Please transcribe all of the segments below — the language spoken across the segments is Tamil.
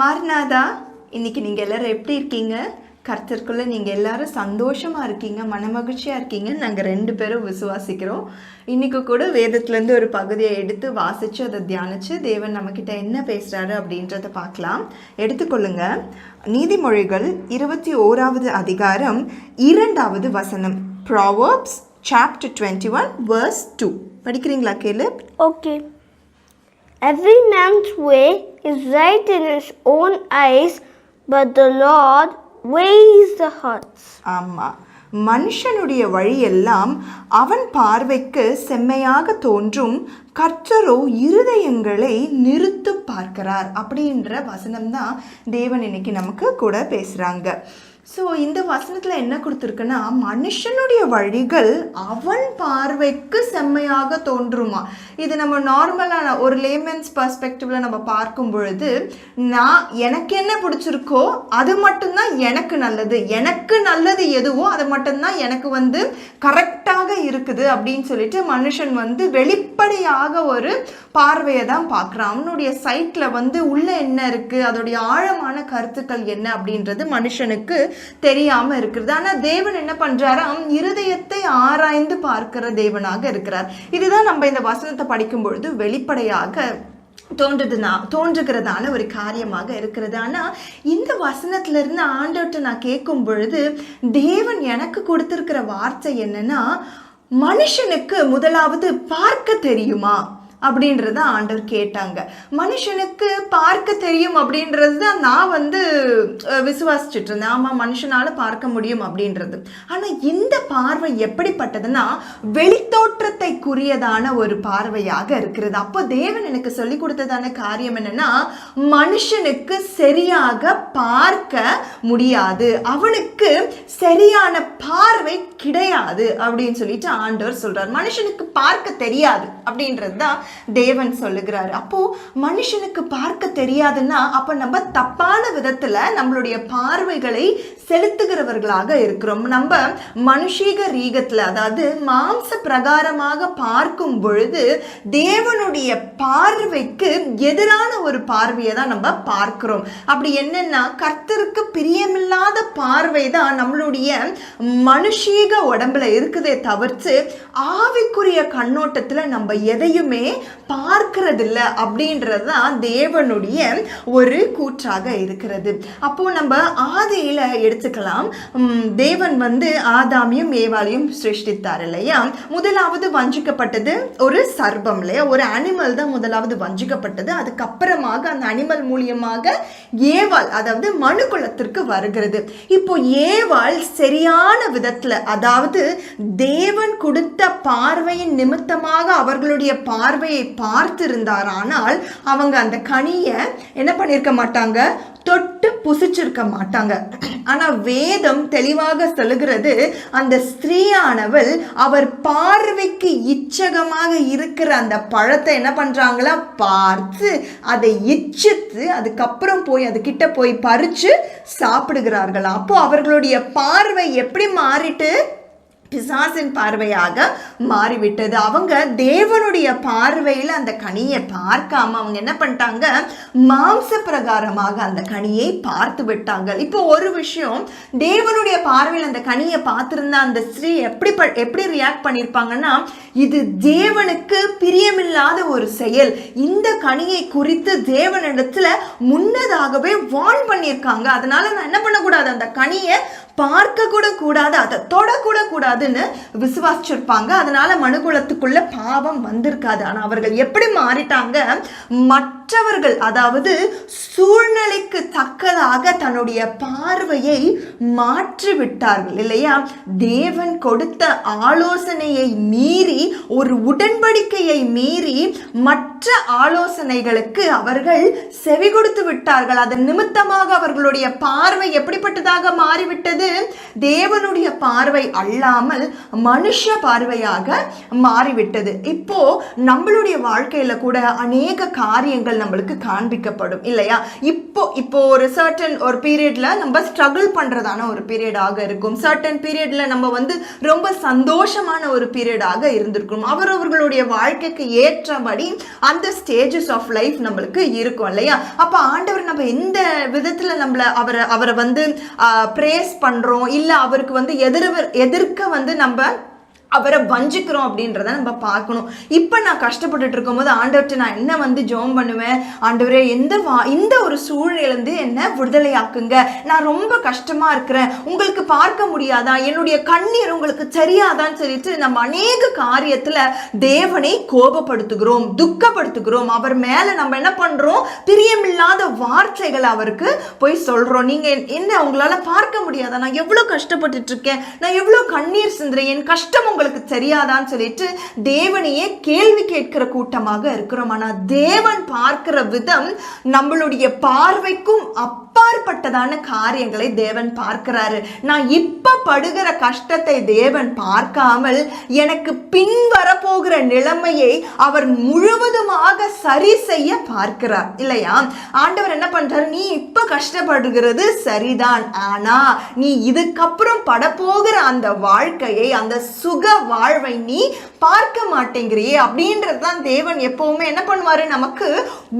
மாறினாதா இன்னைக்கு நீங்கள் எல்லாரும் எப்படி இருக்கீங்க? கர்த்தருக்குள்ளே நீங்கள் எல்லாரும் சந்தோஷமாக இருக்கீங்க மனமகிழ்ச்சியாக இருக்கீங்க. நாங்கள் ரெண்டு பேரும் விசுவாசிக்கிறோம். இன்னைக்கு கூட வேதத்துலேருந்து ஒரு பகுதியை எடுத்து வாசித்து அதை தியானித்து தேவன் நம்மக்கிட்ட என்ன பேசுகிறாரு அப்படின்றத பார்க்கலாம். எடுத்துக்கொள்ளுங்க. நீதிமொழிகள் இருபத்தி ஓராவது அதிகாரம் இரண்டாவது வசனம். Proverbs chapter twenty one verse two படிக்கிறீங்களா கேளு? Okay every man's way is right in his own eyes, but the Lord weighs the hearts. ஆமாம் மனுஷனுடைய வழியெல்லாம் அவன் பார்வைக்கு செம்மையாக தோன்றும். கர்த்தரோ இருதயங்களை நிறுத்து பார்க்கிறார் அப்படின்ற வசனம் தான் தேவன் இன்னைக்கு நமக்கு கூட பேசுகிறாங்க ஸோ இந்த வசனத்தில் என்ன கொடுத்துருக்குன்னா மனுஷனுடைய வழிகள் அவன் பார்வைக்கு செம்மையாக தோன்றுமா. இது நம்ம நார்மலான ஒரு லேமன்ஸ் பர்ஸ்பெக்டிவில் நம்ம பார்க்கும் பொழுது நான் எனக்கு என்ன பிடிச்சிருக்கோ அது மட்டும்தான் எனக்கு நல்லது. எனக்கு நல்லது எதுவோ அது மட்டும்தான் எனக்கு வந்து கரெக்டாக இருக்குது அப்படின்னு சொல்லிட்டு மனுஷன் வந்து வெளிப்படையாக ஒரு பார்வையை தான் பார்க்குறான். அவனுடைய சைட்டில் வந்து உள்ளே என்ன இருக்குது அதோடைய ஆழமான கருத்துக்கள் என்ன அப்படின்றது மனுஷனுக்கு தெரியாமல் இருக்கிறது. ஆனால் தேவன் என்ன பண்ணுறாராம் இருதயத்தை ஆராய்ந்து பார்க்கிற தேவனாக இருக்கிறார். இதுதான் நம்ம இந்த வசனத்தை படிக்கும் பொழுது வெளிப்படையாக தோன்றுதுனா தோன்றுகிறதான ஒரு காரியமாக இருக்கிறது. ஆனால் இந்த வசனத்திலிருந்து ஆண்டவர்கிட்ட நான் கேட்கும் பொழுது தேவன் எனக்கு கொடுத்துருக்கிற வார்த்தை என்னன்னா மனுஷனுக்கு முதலாவது பார்க்க தெரியுமா? அப்படின்றத ஆண்டவர் கேட்டாங்க. மனுஷனுக்கு பார்க்க தெரியும் அப்படின்றது தான் நான் வந்து விசுவாசிச்சுட்டு இருந்தேன் ஆமாம் மனுஷனால் பார்க்க முடியும் அப்படின்றது. ஆனால் இந்த பார்வை எப்படிப்பட்டதுன்னா வெளித்தோற்றத்தைக்குரியதான ஒரு பார்வையாக இருக்கிறது. அப்போ தேவன் எனக்கு சொல்லி கொடுத்ததான காரியம் என்னன்னா மனுஷனுக்கு சரியாக பார்க்க முடியாது. அவனுக்கு சரியான பார்வை கிடையாது அப்படின்னு சொல்லிட்டு ஆண்டவர் சொல்றார். மனுஷனுக்கு பார்க்க தெரியாது அப்படின்றது தான் தேவன் சொல்லுகிறாரு. அப்போ மனுஷனுக்கு பார்க்க தெரியாதுன்னா அப்ப நம்ம தப்பான விதத்துல நம்மளுடைய பார்வைகளை செலுத்துகிறவர்களாக இருக்கிறோம். நம்ம மனுஷீக ரீகத்துல அதாவது மாம்ச பிரகாரமாக பார்க்கும் பொழுது தேவனுடைய பார்வைக்கு எதிரான ஒரு பார்வையை தான் நம்ம பார்க்கிறோம். அப்படி என்னன்னா கர்த்தருக்கு பிரியமில்லாத பார்வை தான் நம்மளுடைய மனுஷீக உடம்புல இருக்குதே தவிர்த்து ஆவிக்குரிய கண்ணோட்டத்தில் நம்ம எதையுமே பார்க்கறதில்ல அப்படின்றது தான் தேவனுடைய ஒரு கூற்றாக இருக்கிறது. அப்போ நம்ம ஆதியில எடுத்துக்கலாம். தேவன் வந்து ஆதாமியும் ஏவாளையும் சிருஷ்டித்தார் இல்லையா? முதலாவது வஞ்சிக்கப்பட்டது ஒரு சர்பம் இல்லையா? ஒரு அனிமல் தான் முதலாவது வஞ்சிக்கப்பட்டது. அதுக்கப்புறமாக அந்த அனிமல் மூலியமாக ஏவாள் அதாவது மனு குலத்திற்கு வருகிறது. இப்போ ஏவாள் சரியான விதத்துல அதாவது தேவன் கொடுத்த பார்வையின் நிமித்தமாக அவர்களுடைய பார்வை பார்வையை பார்த்திருந்தார். ஆனால் அவங்க அந்த கனியை என்ன பண்ணியிருக்க மாட்டாங்க? தொட்டு புசிச்சிருக்க மாட்டாங்க. ஆனால் வேதம் தெளிவாக சொல்லுகிறது அந்த ஸ்திரீயானவள் அவர் பார்வைக்கு இச்சகமாக இருக்கிற அந்த பழத்தை என்ன பண்றாங்களா? பார்த்து அதை இச்சித்து அதுக்கப்புறம் போய் அது கிட்ட போய் பறித்து சாப்பிடுகிறார்கள். அப்போது அவர்களுடைய பார்வை எப்படி மாறிட்டு பிசாசின் பார்வையாக மாறிவிட்டது. அவங்க தேவனுடைய பார்வையில் அந்த கனியை பார்க்காம அவங்க என்ன பண்ணிட்டாங்க? மாம்ச பிரகாரமாக அந்த கனியை பார்த்து விட்டாங்க. இப்போ ஒரு விஷயம் தேவனுடைய பார்வையில் அந்த கனியை பார்த்துருந்தா அந்த ஸ்ரீ எப்படி ப- எப்படி ரியாக்ட் பண்ணியிருப்பாங்கன்னா இது தேவனுக்கு பிரியமில்லாத ஒரு செயல். இந்த கனியை குறித்து தேவனிடத்துல முன்னதாகவே வார்ன் பண்ணியிருக்காங்க. அதனால நான் என்ன பண்ணக்கூடாது? அந்த கனியை பார்க்க கூட கூடாது அதை தொடக்கூட கூடாதுன்னு விசுவாசிச்சிருப்பாங்க. அதனால மனுகுலத்துக்குள்ள பாவம் வந்திருக்காது. ஆனால் அவர்கள் எப்படி மாறிட்டாங்க? மற்றவர்கள் அதாவது சூழ்நிலைக்கு தக்கதாக தன்னுடைய பார்வையை மாற்றி விட்டார்கள் இல்லையா? தேவன் கொடுத்த ஆலோசனையை மீறி ஒரு உடன்படிக்கையை மீறி மற்ற மற்ற ஆலோசனைகளுக்கு அவர்கள் செவி கொடுத்து விட்டார்கள். அதன் நிமித்தமாக அவர்களுடைய பார்வை எப்படிப்பட்டதாக மாறிவிட்டது? தேவனுடைய பார்வை அல்லாமல் மனுஷ பார்வையாக மாறிவிட்டது. இப்போ நம்மளுடைய வாழ்க்கையில கூட அநேக காரியங்கள் நம்மளுக்கு காண்பிக்கப்படும் இல்லையா? இப்போ இப்போ ஒரு சர்டன் ஒரு பீரியட்ல நம்ம ஸ்ட்ரகிள் பண்றதான ஒரு பீரியடாக இருக்கும். சர்டன் பீரியட்ல நம்ம வந்து ரொம்ப சந்தோஷமான ஒரு பீரியடாக இருந்திருக்கும். அவரவர்களுடைய வாழ்க்கைக்கு ஏற்றபடி அந்த ஸ்டேஜஸ் ஆஃப் லைஃப் நம்மளுக்கு இருக்கும் இல்லையா? அப்போ ஆண்டவர் நம்ம எந்த விதத்தில் நம்மளை அவரை அவரை வந்து ப்ரேஸ் பண்ணுறோம் இல்லை அவருக்கு வந்து எதிர் எதிர்க்க வந்து நம்ம அவரை வஞ்சிக்கிறோம் அப்படின்றத நம்ம பார்க்கணும். இப்போ நான் கஷ்டப்பட்டுட்டு இருக்கும்போது ஆண்டவர்கிட்ட நான் என்ன வந்து ஜோம் பண்ணுவேன்? ஆண்டவரே எந்த வா இந்த ஒரு சூழ்நிலேருந்து என்ன விடுதலையாக்குங்க. நான் ரொம்ப கஷ்டமாக இருக்கிறேன். உங்களுக்கு பார்க்க முடியாதா? என்னுடைய கண்ணீர் உங்களுக்கு சரியாதான்னு சொல்லிட்டு நம்ம அநேக காரியத்தில் தேவனை கோபப்படுத்துகிறோம் துக்கப்படுத்துகிறோம். அவர் மேலே நம்ம என்ன பண்ணுறோம் பிரியமில்லாத வார்த்தைகளை அவருக்கு போய் சொல்கிறோம் நீங்கள் என்ன உங்களால் பார்க்க முடியாதா? நான் எவ்வளோ கஷ்டப்பட்டுட்டு இருக்கேன். நான் எவ்வளோ கண்ணீர் சிந்துறேன். என் கஷ்டம் உங்களுக்கு தெரியாதான்னு சொல்லிட்டு தேவனையே கேள்வி கேட்கிற கூட்டமாக இருக்கிறோம். ஆனா தேவன் பார்க்கிற விதம் நம்மளுடைய பார்வைக்கும் அப்பாற்பட்டதான காரியங்களை தேவன் பார்க்கிறாரு. நான் இப்ப படுகிற கஷ்டத்தை தேவன் பார்க்காமல் எனக்கு பின் வரப்போகிற நிலைமையை அவர் முழுவதுமாக சரி செய்ய பார்க்கிறார். இல்லையா? ஆண்டவர் என்ன பண்றாரு? நீ இப்ப கஷ்டப்படுகிறது சரிதான். ஆனா நீ இதுக்கப்புறம் படப்போகிற அந்த வாழ்க்கையை அந்த சுக வாழ்வை நீ பார்க்க மாட்டேங்கிறியே அப்படின்றது தான் தேவன் எப்பவுமே என்ன பண்ணுவாரு? நமக்கு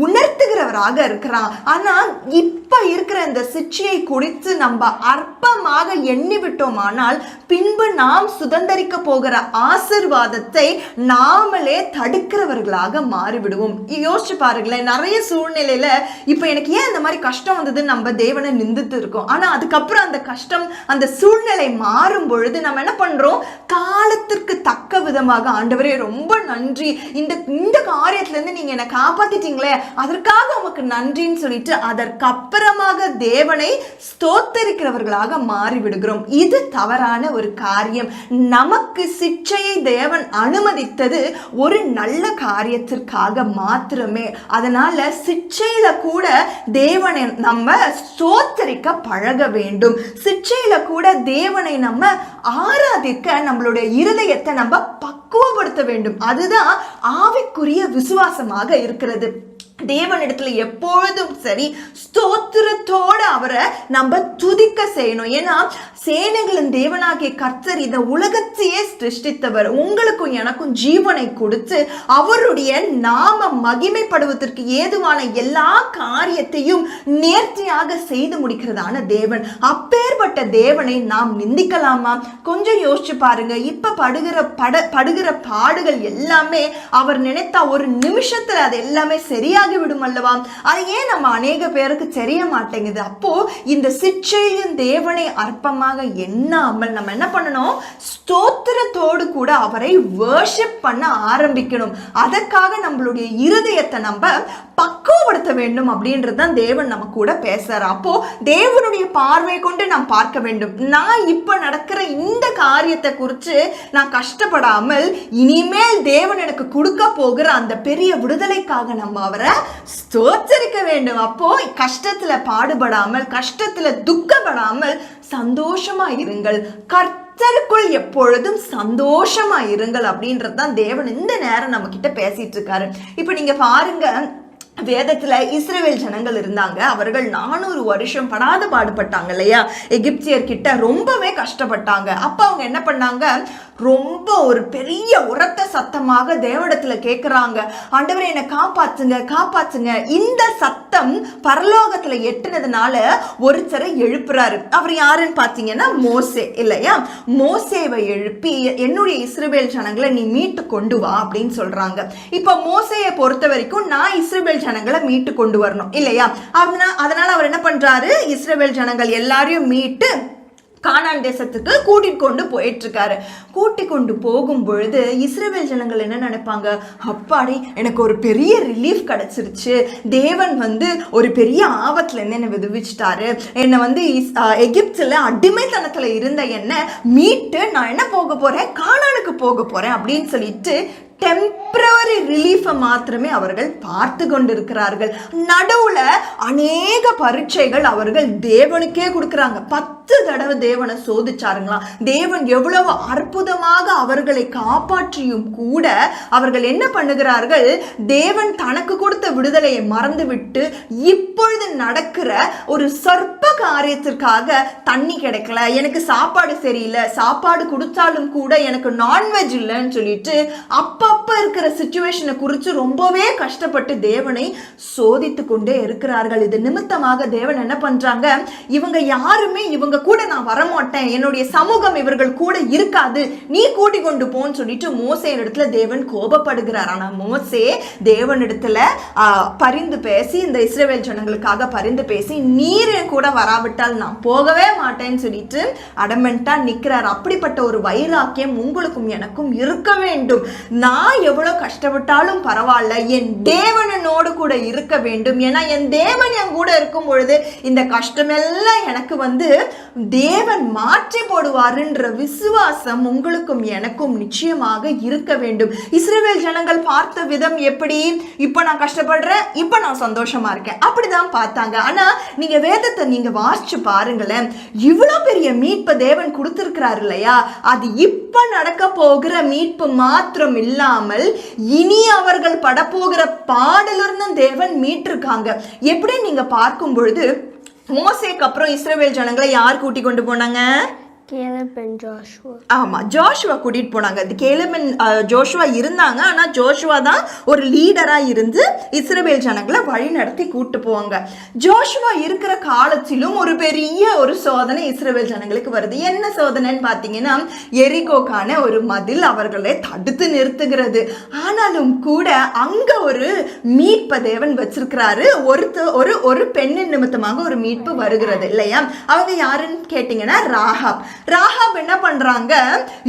உணர்த்துகிறவராக இருக்கிறான் ஆனா இப்ப இருக்கிற இந்த சிச்சையை குறித்து நம்ம அற்பமாக எண்ணி விட்டோமானால் பின்பு நாம் சுதந்திரிக்க போகிற ஆசிர்வாதத்தை நாமளே தடுக்கிறவர்களாக மாறிவிடுவோம். யோசிச்சு பாருங்களேன் நிறைய சூழ்நிலையில இப்போ எனக்கு ஏன் இந்த மாதிரி கஷ்டம் வந்ததுன்னு நம்ம தேவனை நிந்தித்து இருக்கோம். ஆனா அதுக்கப்புறம் அந்த கஷ்டம் அந்த சூழ்நிலை மாறும் பொழுது நம்ம என்ன பண்றோம்? காலத்திற்கு தக்க விதமாக ஆண்டவரே ரொம்ப நன்றி. இந்த இந்த காரியத்துல இருந்து நீங்க என்னை காப்பாத்திட்டீங்களே அதற்காக உமக்கு நன்றின்னு சொல்லிட்டு அதற்கப்புறமாக தேவனை ஸ்தோத்தரிக்கிறவர்களாக மாறிவிடுகிறோம். இது தவறான ஒரு காரியம். நமக்கு சிச்சையை தேவன் அனுமதித்தது ஒரு நல்ல காரியத்திற்காக மாத்திரமே. அதனால சிச்சையில கூட தேவனை நம்ம ஸ்தோத்தரிக்க பழக வேண்டும். சிச்சையில கூட தேவனை நம்ம ஆராதிக்க நம்மளுடைய இருதயத்தை நம்ம பக்குவப்படுத்த வேண்டும். அதுதான் ஆவிக்குரிய விசுவாசமாக இருக்கிறது. தேவனிடத்துல எப்பொழுதும் சரி ஸ்தோத்திரத்தோட அவரை நம்ம துதிக்க செய்யணும். ஏன்னா சேனைகளின் தேவனாகிய கர்த்தர் இந்த உலகத்தையே சிருஷ்டித்தவர். உங்களுக்கும் எனக்கும் ஜீவனை கொடுத்து அவருடைய நாம மகிமைப்படுவதற்கு ஏதுவான எல்லா காரியத்தையும் நேர்த்தியாக செய்து முடிக்கிறதான தேவன். அப்பேற்பட்ட தேவனை நாம் நிந்திக்கலாமா? கொஞ்சம் யோசிச்சு பாருங்க. இப்ப படுகிற பட படுகிற பாடுகள் எல்லாமே அவர் நினைத்தா ஒரு நிமிஷத்துல அது எல்லாமே சரியாக விடும் அல்லவா? அது ஏன் நம்ம அநேக பேருக்கு தெரிய மாட்டேங்குது? அப்போ இந்த சிற்றையின் தேவனை அற்பமாக எண்ணாமல் நம்ம என்ன பண்ணணும்? ஸ்தோத்திரத்தோடு கூட அவரை வேர்ஷிப் பண்ண ஆரம்பிக்கணும். அதற்காக நம்மளுடைய இருதயத்தை நம்ம பக்குவப்படுத்த வேண்டும் அப்படின்றது தான் தேவன் நம்ம கூட பேசுறார். அப்போ தேவனுடைய பார்வை கொண்டு நாம் பார்க்க வேண்டும். நான் இப்ப நடக்கிற இந்த காரியத்தை குறித்து நான் கஷ்டப்படாமல் இனிமேல் தேவன் எனக்கு கொடுக்க போகிற அந்த பெரிய விடுதலைக்காக நம்ம அவரை ஸ்தோத்தரிக்க வேண்டும். அப்போ கஷ்டத்துல பாடுபடாமல் கஷ்டத்துல துக்கப்படாமல் சந்தோஷமா இருங்கள். கர்த்தருக்குள் எப்பொழுதும் சந்தோஷமா இருங்கள் அப்படின்றது தான் தேவன் இந்த நேரம் நம்ம கிட்ட பேசிட்டு இருக்காரு. இப்போ நீங்க பாருங்க வேதத்துல இஸ்ரேல் ஜனங்கள் இருந்தாங்க. அவர்கள் நானூறு வருஷம் படாத பாடுபட்டாங்க இல்லையா? எகிப்தியர் கிட்ட ரொம்பவே கஷ்டப்பட்டாங்க. அப்ப அவங்க என்ன பண்ணாங்க? ரொம்ப ஒரு பெரிய உரத்த சத்தமாக தேவடத்துல கேட்குறாங்க ஆண்டவரே என்னை காப்பாத்துங்க காப்பாத்துங்க. இந்த சத்தம் பரலோகத்துல எட்டுனதுனால ஒருத்தரை எழுப்புறாரு. அவர் யாருன்னு பாத்தீங்கன்னா மோசே இல்லையா? மோசேவை எழுப்பி என்னுடைய இஸ்ரேல் ஜனங்களை நீ மீட்டு கொண்டு வா அப்படின்னு சொல்றாங்க. இப்ப மோசையை பொறுத்த வரைக்கும் நான் இஸ்ரேல் ஜனங்களை மீட்டு கொண்டு வரணும் இல்லையா? அதனால அவர் என்ன பண்றாரு? இஸ்ரேல் ஜனங்கள் எல்லாரையும் மீட்டு கானான் தேசத்துக்கு கூட்டிட்டு கொண்டு போயிட்டு இருக்காரு கூட்டி கொண்டு போகும் பொழுது இஸ்ரேல் ஜனங்கள் என்ன நினைப்பாங்க? அப்பாடி எனக்கு ஒரு பெரிய ரிலீஃப் கிடைச்சிருச்சு. தேவன் வந்து ஒரு பெரிய ஆபத்துல இருந்து என்னை விடுவிச்சிட்டாரு. என்னை வந்து இஸ்- ஆஹ் எகிப்துல அடிமைத்தனத்துல இருந்த என்னை மீட்டு நான் என்ன போக போறேன்? கானானுக்கு போக போறேன் அப்படின்னு சொல்லிட்டு டெம்பரரி ரிலீஃபை மாத்திரமே அவர்கள் பார்த்து கொண்டிருக்கிறார்கள். நடுவுல அநேக பரீட்சைகள் அவர்கள் தேவனுக்கே கொடுக்குறாங்க. பத்து தடவை தேவனை சோதிச்சாருங்களாம். தேவன் எவ்வளவு அற்புதமாக அவர்களை காப்பாற்றியும் கூட அவர்கள் என்ன பண்ணுகிறார்கள்? தேவன் தனக்கு கொடுத்த விடுதலையை மறந்துவிட்டு இப்பொழுது நடக்கிற ஒரு சொற்ப காரியத்திற்காக தண்ணி கிடைக்கல. எனக்கு சாப்பாடு சரியில்லை. சாப்பாடு கொடுத்தாலும் கூட எனக்கு நான்வெஜ் இல்லைன்னு சொல்லிட்டு அப்ப அப்பப்போ இருக்கிற சுச்சுவேஷனை குறித்து ரொம்பவே கஷ்டப்பட்டு தேவனை சோதித்து கொண்டே இருக்கிறார்கள். இது நிமித்தமாக தேவன் என்ன பண்றாங்க? இவங்க யாருமே இவங்க கூட நான் வரமாட்டேன். என்னுடைய சமூகம் இவர்கள் கூட இருக்காது. நீ கூட்டி கொண்டு போன்னு சொல்லிட்டு மோசே இடத்துல தேவன் கோபப்படுகிறார். ஆனா மோசே தேவன் இடத்துல பரிந்து பேசி இந்த இஸ்ரேவேல் ஜனங்களுக்காக பரிந்து பேசி நீர் கூட வராவிட்டால் நான் போகவே மாட்டேன்னு சொல்லிட்டு அடமெண்டா நிற்கிறார் அப்படிப்பட்ட ஒரு வைராக்கியம் உங்களுக்கும் எனக்கும் இருக்க வேண்டும். நான் எவ்வளவு கஷ்டப்பட்டாலும் பரவாயில்ல என் தேவனனோடு கூட இருக்க வேண்டும். ஏன்னா என் தேவன் என் கூட இருக்கும் பொழுது இந்த கஷ்டமெல்லாம் எனக்கு வந்து தேவன் மாற்றி போடுவாருன்ற விசுவாசம் உங்களுக்கும் எனக்கும் நிச்சயமாக இருக்க வேண்டும். இஸ்ரேல் ஜனங்கள் பார்த்த விதம் எப்படி? இப்போ நான் கஷ்டப்படுறேன் இப்போ நான் சந்தோஷமா இருக்கேன். அப்படிதான் பார்த்தாங்க. ஆனா நீங்க வேதத்தை நீங்க வாசிச்சு பாருங்களேன். இவ்வளோ பெரிய மீட்பை தேவன் கொடுத்திருக்கிறார் இல்லையா? அது இப்போ நடக்க போகிற மீட்பு மாத்திரம் இல்லாமல் இனி அவர்கள் படப்போகிற பாடலிருந்தும் தேவன் மீட்டிருக்காங்க. எப்படி நீங்க பார்க்கும் பொழுது மோசேக்கு அப்புறம் இஸ்ரேவேல் ஜனங்களை யார் கூட்டி கொண்டு போனாங்க? Caleb and Joshua. ஆமா ஜோஷுவா கூட்டிட்டு போனாங்க. அது கேலமன் ஜோஷுவா இருந்தாங்க. ஆனா ஜோஷுவா தான் ஒரு லீடரா இருந்து இஸ்ரேபேல் ஜனங்களை வழி நடத்தி கூட்டு போவாங்க. ஜோஷுவா இருக்கிற காலத்திலும் ஒரு பெரிய ஒரு சோதனை இஸ்ரவேல் ஜனங்களுக்கு வருது. என்ன சோதனைன்னு பார்த்தீங்கன்னா எரிகோக்கான ஒரு மதில் அவர்களை தடுத்து நிறுத்துகிறது. ஆனாலும் கூட அங்க ஒரு மீட்ப தேவன் வச்சிருக்கிறாரு. ஒருத்த ஒரு ஒரு பெண்ணின் நிமித்தமாக ஒரு மீட்பு வருகிறது இல்லையா? அவங்க யாருன்னு கேட்டிங்கன்னா ராகாப் ராகாப் என்ன பண்ணுறாங்க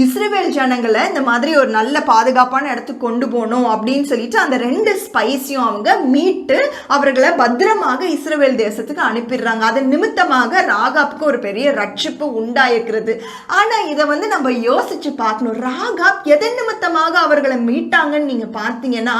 இஸ்ரேவேல் ஜனங்களை இந்த மாதிரி ஒரு நல்ல பாதுகாப்பான இடத்துக்கு கொண்டு போகணும் அப்படின்னு சொல்லிட்டு அந்த ரெண்டு ஸ்பைஸையும் அவங்க மீட்டு அவர்களை பத்திரமாக இஸ்ரேவேல் தேசத்துக்கு அனுப்பிடுறாங்க. அதன் நிமித்தமாக ராகாப்புக்கு ஒரு பெரிய ரட்சிப்பு உண்டாயிருக்கிறது. ஆனால் இதை வந்து நம்ம யோசிச்சு பார்க்கணும். ராகாப் எதன் நிமித்தமாக அவர்களை மீட்டாங்கன்னு நீங்க பார்த்தீங்கன்னா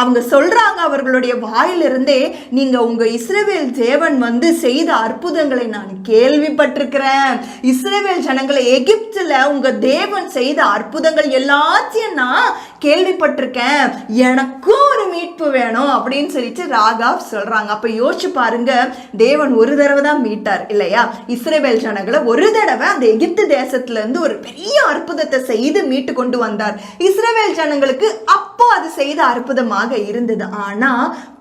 அவங்க சொல்றாங்க அவர்களுடைய வாயிலிருந்தே நீங்கள் உங்கள் இஸ்ரேவேல் தேவன் வந்து செய்த அற்புதங்களை நான் கேள்விப்பட்டிருக்கிறேன். இஸ்ரவேல் ஜனங்களை எகிப்துல உங்க தேவன் செய்த அற்புதங்கள் எல்லாத்தையும் நான் கேள்விப்பட்டிருக்கேன். எனக்கும் ஒரு மீட்பு வேணும் அப்படின்னு சொல்லிட்டு ராகாவ் சொல்றாங்க. அப்ப யோசிச்சு பாருங்க தேவன் ஒரு தடவை தான் மீட்டார் இல்லையா? இஸ்ரேவேல் ஜனங்களை ஒரு தடவை அந்த எகிப்து தேசத்துல இருந்து ஒரு பெரிய அற்புதத்தை செய்து மீட்டு கொண்டு வந்தார். இஸ்ரேவேல் ஜனங்களுக்கு அப்போ அது செய்த அற்புதமாக இருந்தது. ஆனா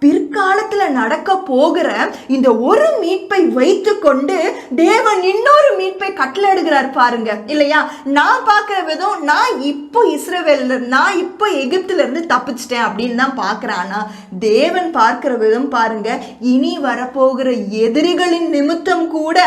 பிற்காலத்துல நடக்க போகிற இந்த ஒரு மீட்பை வைத்துக்கொண்டு தேவன் இன்னொரு மீட்பை கட்டளையிடுகிறார் பாருங்க இல்லையா? நான் பார்க்குற விதம் நான் இப்போ இஸ்ரேவேல் நான் இப்போ எகிப்துல இருந்து தப்பிச்சிட்டேன் அப்படின்னு தான் பார்க்கிறேன் தேவன் பார்க்குற விதம் பாருங்க இனி வரப்போகிற எதிரிகளின் நிமித்தம் கூட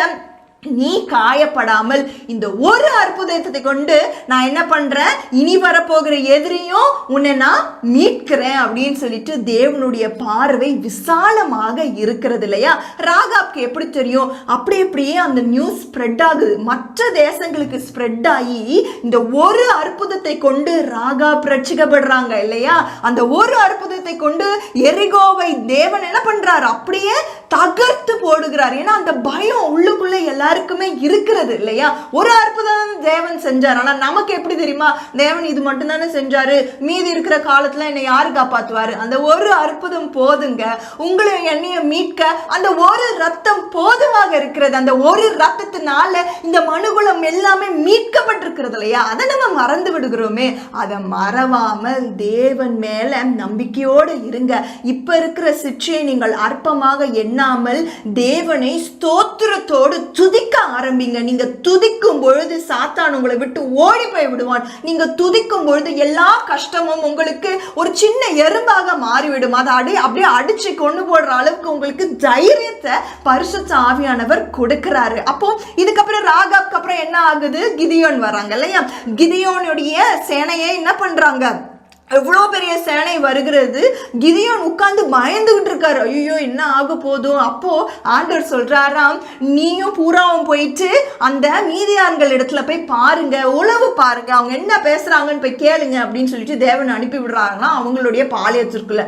நீ காயப்படாமல் இந்த ஒரு அற்புதத்தை கொண்டு நான் என்ன பண்றேன்? இனி வரப்போகிற எதிரியும் உன்னை நான் மீட்கிறேன் அப்படின்னு சொல்லிட்டு தேவனுடைய பார்வை விசாலமாக இருக்கிறது இல்லையா? ராகாப்க்கு எப்படி தெரியும்? அப்படி அப்படியே அந்த நியூஸ் ஸ்ப்ரெட் ஆகுது. மற்ற தேசங்களுக்கு ஸ்ப்ரெட் ஆகி இந்த ஒரு அற்புதத்தை கொண்டு ராகாப் ரட்சிக்கப்படுறாங்க இல்லையா? அந்த ஒரு அற்புதத்தை கொண்டு எரிகோவை தேவன் என்ன பண்றாரு? அப்படியே தகர்த்து போடுகிறார். ஏன்னா அந்த பயம் உள்ளுக்குள்ள எல்லாருக்குமே இருக்கிறது இல்லையா? ஒரு அற்புதம் தேவன் செஞ்சார். ஆனா நமக்கு எப்படி தெரியுமா? தேவன் இது மட்டும் தானே செஞ்சாரு. மீதி இருக்கிற காலத்துல என்னை யாரு காப்பாத்துவாரு? அந்த ஒரு அற்புதம் போதுங்க. உங்களை என்னைய மீட்க அந்த ஒரு ரத்தம் போதுமாக இருக்கிறது. அந்த ஒரு ரத்தத்தினால இந்த மனுகுலம் எல்லாமே மீட்கப்பட்டிருக்கிறது இல்லையா? அதை நம்ம மறந்து விடுகிறோமே. அதை மறவாமல் தேவன் மேல நம்பிக்கையோடு இருங்க. இப்ப இருக்கிற சிற்றையை நீங்கள் அற்பமாக எண்ணாமல் தேவனை ஸ்தோத்திரத்தோடு துதிக்க ஆரம்பிங்க. நீங்க துதிக்கும் பொழுது சாத்தான் உங்களை விட்டு ஓடி போய் விடுவான். நீங்க துதிக்கும் பொழுது எல்லா கஷ்டமும் உங்களுக்கு ஒரு சின்ன எறும்பாக மாறிவிடும். அதை அடி அப்படியே அடிச்சு கொண்டு போடுற அளவுக்கு உங்களுக்கு தைரியத்தை பரிசுத்த ஆவியானவர் கொடுக்கிறாரு. அப்போ இதுக்கப்புறம் ராகாப்க்கு அப்புறம் என்ன ஆகுது? கிதியோன் வராங்க இல்லையா? கிதியோனுடைய சேனையை என்ன பண்றாங்க? எவ்வளோ பெரிய சேனை வருகிறது. கிதியோன் உட்காந்து பயந்துகிட்டு இருக்காரு. ஐயோ என்ன ஆக போதும் அப்போ ஆண்டவர் சொல்றாராம் நீயும் பூராவும் போயிட்டு அந்த மீதியான்கள் இடத்துல போய் பாருங்க உழவு பாருங்க. அவங்க என்ன பேசுறாங்கன்னு போய் கேளுங்க அப்படின்னு சொல்லிட்டு தேவன் அனுப்பி விடுறாங்களாம் அவங்களுடைய பாளையத்திற்குள்ள.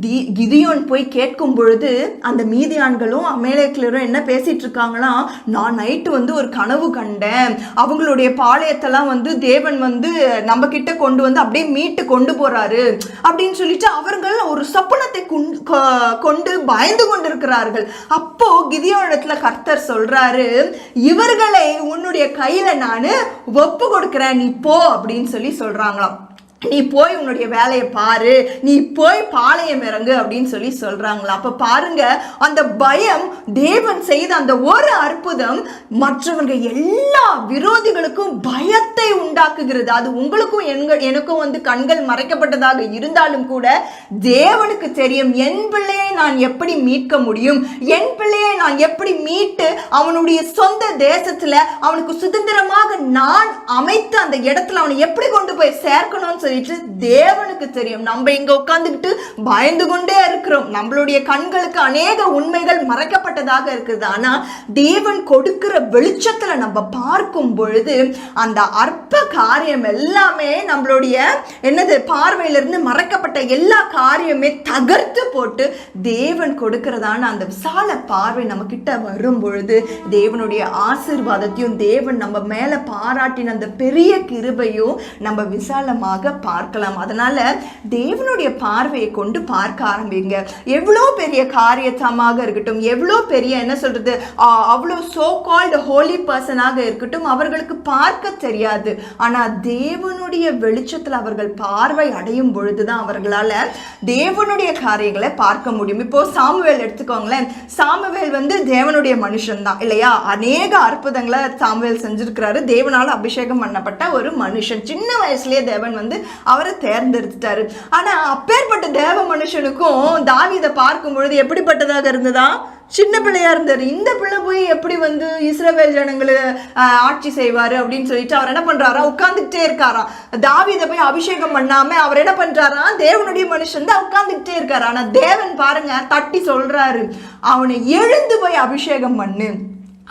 தி கிதியோன் போய் கேட்கும் பொழுது அந்த மீதியான்களும் அமேலேக்கிலரும் என்ன பேசிட்டு இருக்காங்களாம் நான் நைட்டு வந்து ஒரு கனவு கண்டேன். அவங்களுடைய பாளையத்தெல்லாம் வந்து தேவன் வந்து நம்ம கிட்ட கொண்டு வந்து அப்படியே மீட்டு கொண்டு போறாரு. அப்படின்னு சொல்லிட்டு அவர்கள் ஒரு சொப்பனத்தை கொண்டு- கொண்டு பயந்து கொண்டிருக்கிறார்கள். அப்போ கிதியோனத்துல கர்த்தர் சொல்றாரு இவர்களை உன்னுடைய கையில நான் ஒப்பு கொடுக்குறேன். நீ போ. அப்படின்னு சொல்லி சொல்றாங்களாம். நீ போய் உன்னுடைய வேலையை பாரு. நீ போய் பாளையம் இறங்கு அப்படின்னு சொல்லி சொல்றாங்களா. அப்ப பாருங்க அந்த பயம் தேவன் செய்த அந்த ஒரு அற்புதம் மற்றவங்க எல்லா விரோதிகளுக்கும் பயத்தை உண்டாக்குகிறது. அது உங்களுக்கும் எங்க எனக்கும் வந்து கண்கள் மறைக்கப்பட்டதாக இருந்தாலும் கூட தேவனுக்கு தெரியும் என் பிள்ளையை நான் எப்படி மீட்க முடியும்? என் பிள்ளையை நான் எப்படி மீட்டு அவனுடைய சொந்த தேசத்துல அவனுக்கு சுதந்திரமாக நான் அமைத்த அந்த இடத்துல அவனை எப்படி கொண்டு போய் சேர்க்கணும்னு சொல்லி சொல்லிட்டு தேவனுக்கு தெரியும். நம்ம இங்க உட்காந்துக்கிட்டு பயந்து கொண்டே இருக்கிறோம். நம்மளுடைய கண்களுக்கு அநேக உண்மைகள் மறைக்கப்பட்டதாக இருக்குது. ஆனா தேவன் கொடுக்கிற வெளிச்சத்துல நம்ம பார்க்கும் பொழுது அந்த அற்ப காரியம் எல்லாமே நம்மளுடைய என்னது பார்வையிலிருந்து மறைக்கப்பட்ட எல்லா காரியமே தகர்த்து போட்டு தேவன் கொடுக்கிறதான அந்த விசால பார்வை நம்ம கிட்ட வரும் பொழுது தேவனுடைய ஆசீர்வாதத்தையும் தேவன் நம்ம மேல பாராட்டின அந்த பெரிய கிருபையும் நம்ம விசாலமாக பார்க்கலாம். அதனால தேவனுடைய பார்வையை கொண்டு பார்க்க ஆரம்பிங்க. எவ்வளோ பெரிய காரியத்தமாக இருக்கட்டும் எவ்வளோ பெரிய என்ன சொல்றது அவ்வளோ சோ கால்டு ஹோலி பர்சனாக இருக்கட்டும் அவர்களுக்கு பார்க்க தெரியாது. ஆனால் தேவனுடைய வெளிச்சத்தில் அவர்கள் பார்வை அடையும் பொழுதுதான் அவர்களால் தேவனுடைய காரியங்களை பார்க்க முடியும். இப்போ சாமுவேல் எடுத்துக்கோங்களேன். சாமுவேல் வந்து தேவனுடைய மனுஷன் தான் இல்லையா? அநேக அற்புதங்களை சாமுவேல் செஞ்சிருக்கிறாரு. தேவனால் அபிஷேகம் பண்ணப்பட்ட ஒரு மனுஷன். சின்ன வயசுலேயே தேவன் வந்து அவரை தேர்ந்தெடுத்துட்டாரு. ஆனா அப்பேற்பட்ட தேவ மனுஷனுக்கும் தாவிதை பார்க்கும் பொழுது எப்படிப்பட்டதாக இருந்ததா? சின்ன பிள்ளையா இருந்தார். இந்த பிள்ளை போய் எப்படி வந்து இஸ்ரவேல் ஜனங்களை ஆஹ், ஆட்சி செய்வாரு அப்படின்னு சொல்லிட்டு அவர் என்ன பண்றாரா? உட்கார்ந்துகிட்டே இருக்காராம் தாவிதை போய் அபிஷேகம் பண்ணாம அவர் என்ன பண்றாரா? தேவனுடைய மனுஷன் தான் உட்கார்ந்துகிட்டே இருக்காரு. ஆனா தேவன் பாருங்க தட்டி சொல்றாரு. அவனை எழுந்து போய் அபிஷேகம் பண்ணு.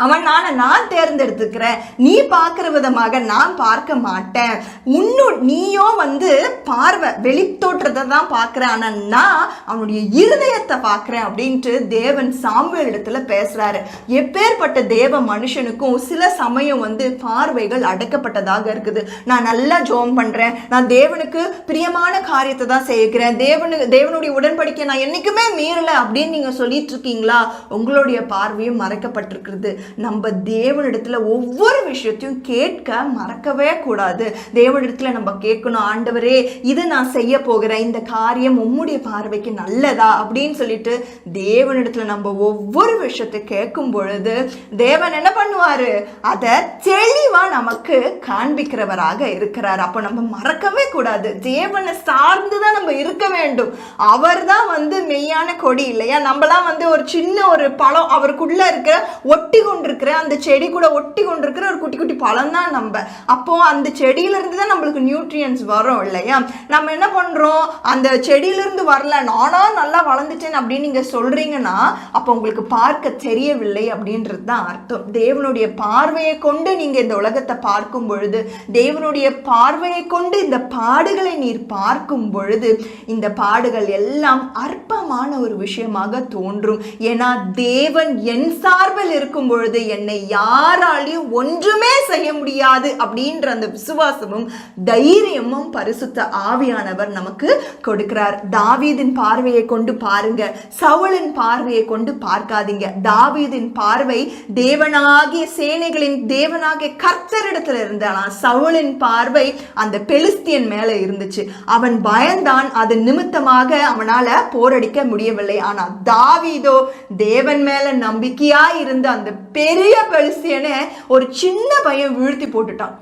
அவன் நானை நான் தேர்ந்தெடுத்துக்கிறேன். நீ பார்க்குற விதமாக நான் பார்க்க மாட்டேன். உன்னு நீயோ வந்து பார்வை வெளித்தோற்றத்தை தான் பார்க்குறேன். ஆனால் நான் அவனுடைய இருதயத்தை பார்க்குறேன் அப்படின்ட்டு தேவன் சாம்பல் இடத்துல பேசுகிறாரு எப்பேற்பட்ட தேவ மனுஷனுக்கும் சில சமயம் வந்து பார்வைகள் அடக்கப்பட்டதாக இருக்குது. நான் நல்லா ஜோம் பண்ணுறேன் நான் தேவனுக்கு பிரியமான காரியத்தை தான் செய்கிறேன். தேவனு தேவனுடைய உடன்படிக்கை நான் என்றைக்குமே மீறலை அப்படின்னு நீங்கள் சொல்லிட்டு இருக்கீங்களா? உங்களுடைய பார்வையும் மறைக்கப்பட்டிருக்கிறது. நம்ம தேவனிடத்துல ஒவ்வொரு விஷயத்தையும் கேட்க மறக்கவே கூடாது. தேவனிடத்தில் நம்ம கேட்கணும் ஆண்டவரே இது நான் செய்ய போகிறேன் இந்த காரியம் உம்முடைய பார்வைக்கு நல்லதா? அப்படின்னு சொல்லிட்டு தேவனிடத்துல நம்ம ஒவ்வொரு விஷயத்தை கேட்கும் பொழுது தேவன் என்ன பண்ணுவாரு? அதை தெளிவா நமக்கு காண்பிக்கிறவராக இருக்கிறார். அப்போ நம்ம மறக்கவே கூடாது. தேவனை சார்ந்து தான் நம்ம இருக்க வேண்டும். அவர் தான் வந்து மெய்யான கொடி இல்லையா? நம்மளாம் வந்து ஒரு சின்ன ஒரு பழம் அவருக்குள்ள இருக்கிற ஒட்டி கொண்டிருக்கிற அந்த செடி கூட ஒட்டி கொண்டிருக்கிற ஒரு குட்டி குட்டி பழம் தான் நம்ம. அப்போ அந்த செடியிலிருந்து தான் நம்மளுக்கு நியூட்ரியன்ஸ் வரும் இல்லையா? நம்ம என்ன பண்றோம்? அந்த செடியிலிருந்து வரல நானா நல்லா வளர்ந்துட்டேன் அப்படின்னு நீங்க சொல்றீங்கன்னா அப்போ உங்களுக்கு பார்க்க தெரியவில்லை அப்படின்றது தான் அர்த்தம். தேவனுடைய பார்வையை கொண்டு நீங்க இந்த உலகத்தை பார்க்கும் பொழுது தேவனுடைய பார்வையை கொண்டு இந்த பாடுகளை நீர் பார்க்கும் பொழுது இந்த பாடுகள் எல்லாம் அற்பமான ஒரு விஷயமாக தோன்றும். ஏன்னா தேவன் என் சார்பில் இருக்கும் பொழுது என்னை யாராலையும் ஒன்றுமே செய்ய முடியாது அப்படின்ற அந்த விசுவாசமும் தைரியமும் பரிசுத்த ஆவியானவர் நமக்கு கொடுக்கிறார். தாவீதின் பார்வையை கொண்டு பாருங்க. சவுளின் பார்வையை கொண்டு பார்க்காதீங்க. தாவீதின் பார்வை தேவனாகிய சேனைகளின் தேவனாகிய கர்த்தரிடத்துல இருந்தானா சவுளின் பார்வை அந்த பெலிஸ்தியன் மேல இருந்துச்சு. அவன் பயந்தான். அது நிமித்தமாக அவனால போரடிக்க முடியவில்லை. ஆனா தாவீதோ தேவன் மேல நம்பிக்கையா இருந்த அந்த பெரிய பெலிஸ்தியனை ஒரு சின்ன பையன் வீழ்த்தி போட்டுட்டான்.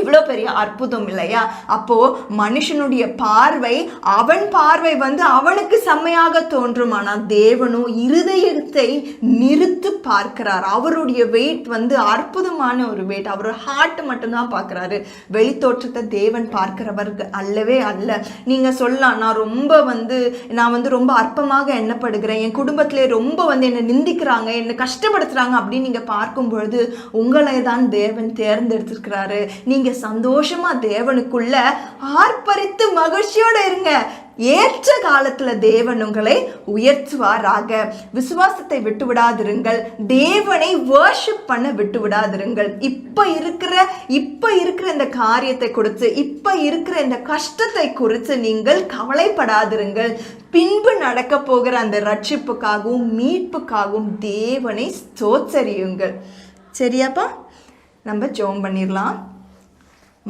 இவ்வளோ பெரிய அற்புதம் இல்லையா? அப்போ மனுஷனுடைய பார்வை அவன் பார்வை வந்து அவனுக்கு செம்மையாக தோன்றும். ஆனால் தேவனும் இருதயத்தை நிறுத்து பார்க்கிறார். அவருடைய வெயிட் வந்து அற்புதமான ஒரு வெயிட் அவரோட ஹார்ட் மட்டும்தான் பார்க்குறாரு. வெளித்தோற்றத்தை தேவன் பார்க்கிறவருக்கு அல்லவே அல்ல. நீங்கள் சொல்லலாம் நான் ரொம்ப வந்து நான் வந்து ரொம்ப அற்பமாக எண்ணப்படுகிறேன். என் குடும்பத்திலே ரொம்ப வந்து என்னை நிந்திக்கிறாங்க என்னை கஷ்டப்படுத்துகிறாங்க அப்படின்னு நீங்கள் பார்க்கும் பொழுது உங்களை தான் தேவன் தேர்ந்தெடுத்திருக்கிறாரு. நீங்க சந்தோஷமா தேவனுக்குள்ள ஆர்ப்பரித்து மகிழ்ச்சியோட இருங்க. ஏற்ற காலத்துல தேவன் உங்களை உயர்த்துவாராக. விசுவாசத்தை விட்டு விடாதிருங்கள். தேவனை வர்ஷிப் பண்ண விட்டு விடாதிருங்கள். இப்ப இருக்கிற இப்ப இருக்கிற இந்த காரியத்தை குறித்து இப்ப இருக்கிற இந்த கஷ்டத்தை குறித்து நீங்கள் கவலைப்படாதிருங்கள். பின்பு நடக்க போகிற அந்த ரட்சிப்புக்காகவும் மீட்புக்காகவும் தேவனை ஸ்தோச்சரியுங்கள் சரியாப்பா? நம்ம ஜோம் பண்ணிடலாம்.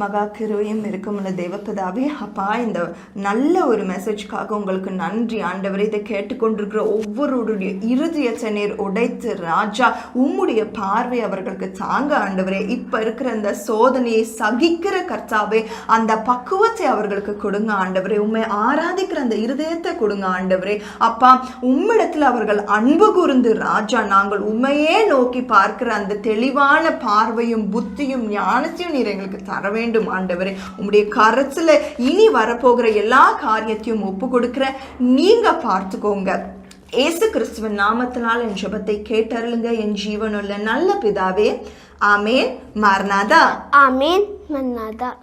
மகா கிருவையும் இருக்கமுள்ள தேவப்பதாவே அப்பா இந்த நல்ல ஒரு மெசேஜ்க்காக உங்களுக்கு நன்றி. ஆண்டவர் இதை கேட்டுக்கொண்டிருக்கிற ஒவ்வொருடைய இறுதிய சென்னீர் உடைத்து ராஜா உம்முடைய பார்வை அவர்களுக்கு தாங்க. ஆண்டவரே இப்போ இருக்கிற அந்த சோதனையை சகிக்கிற கர்த்தாவே அந்த பக்குவத்தை அவர்களுக்கு கொடுங்க. ஆண்டவரே உண்மை ஆராதிக்கிற அந்த இருதயத்தை கொடுங்க. ஆண்டவரே அப்பா உம்மிடத்தில் அவர்கள் அன்பு கூர்ந்து ராஜா நாங்கள் உண்மையே நோக்கி பார்க்கிற அந்த தெளிவான பார்வையும் புத்தியும் ஞானத்தையும் நீர் எங்களுக்கு தரவே வேண்டும் ஆண்டவரே. உம்முடைய கரத்துல இனி வரப்போகிற எல்லா காரியத்தையும் ஒப்பு கொடுக்கிற நீங்க பார்த்துக்கோங்க. ஏசு கிறிஸ்துவின் நாமத்தினால் என் ஜெபத்தை கேட்டருளுங்க. என் ஜீவனுள்ள நல்ல பிதாவே. ஆமேன். மர்னாதா ஆமேன். Manada.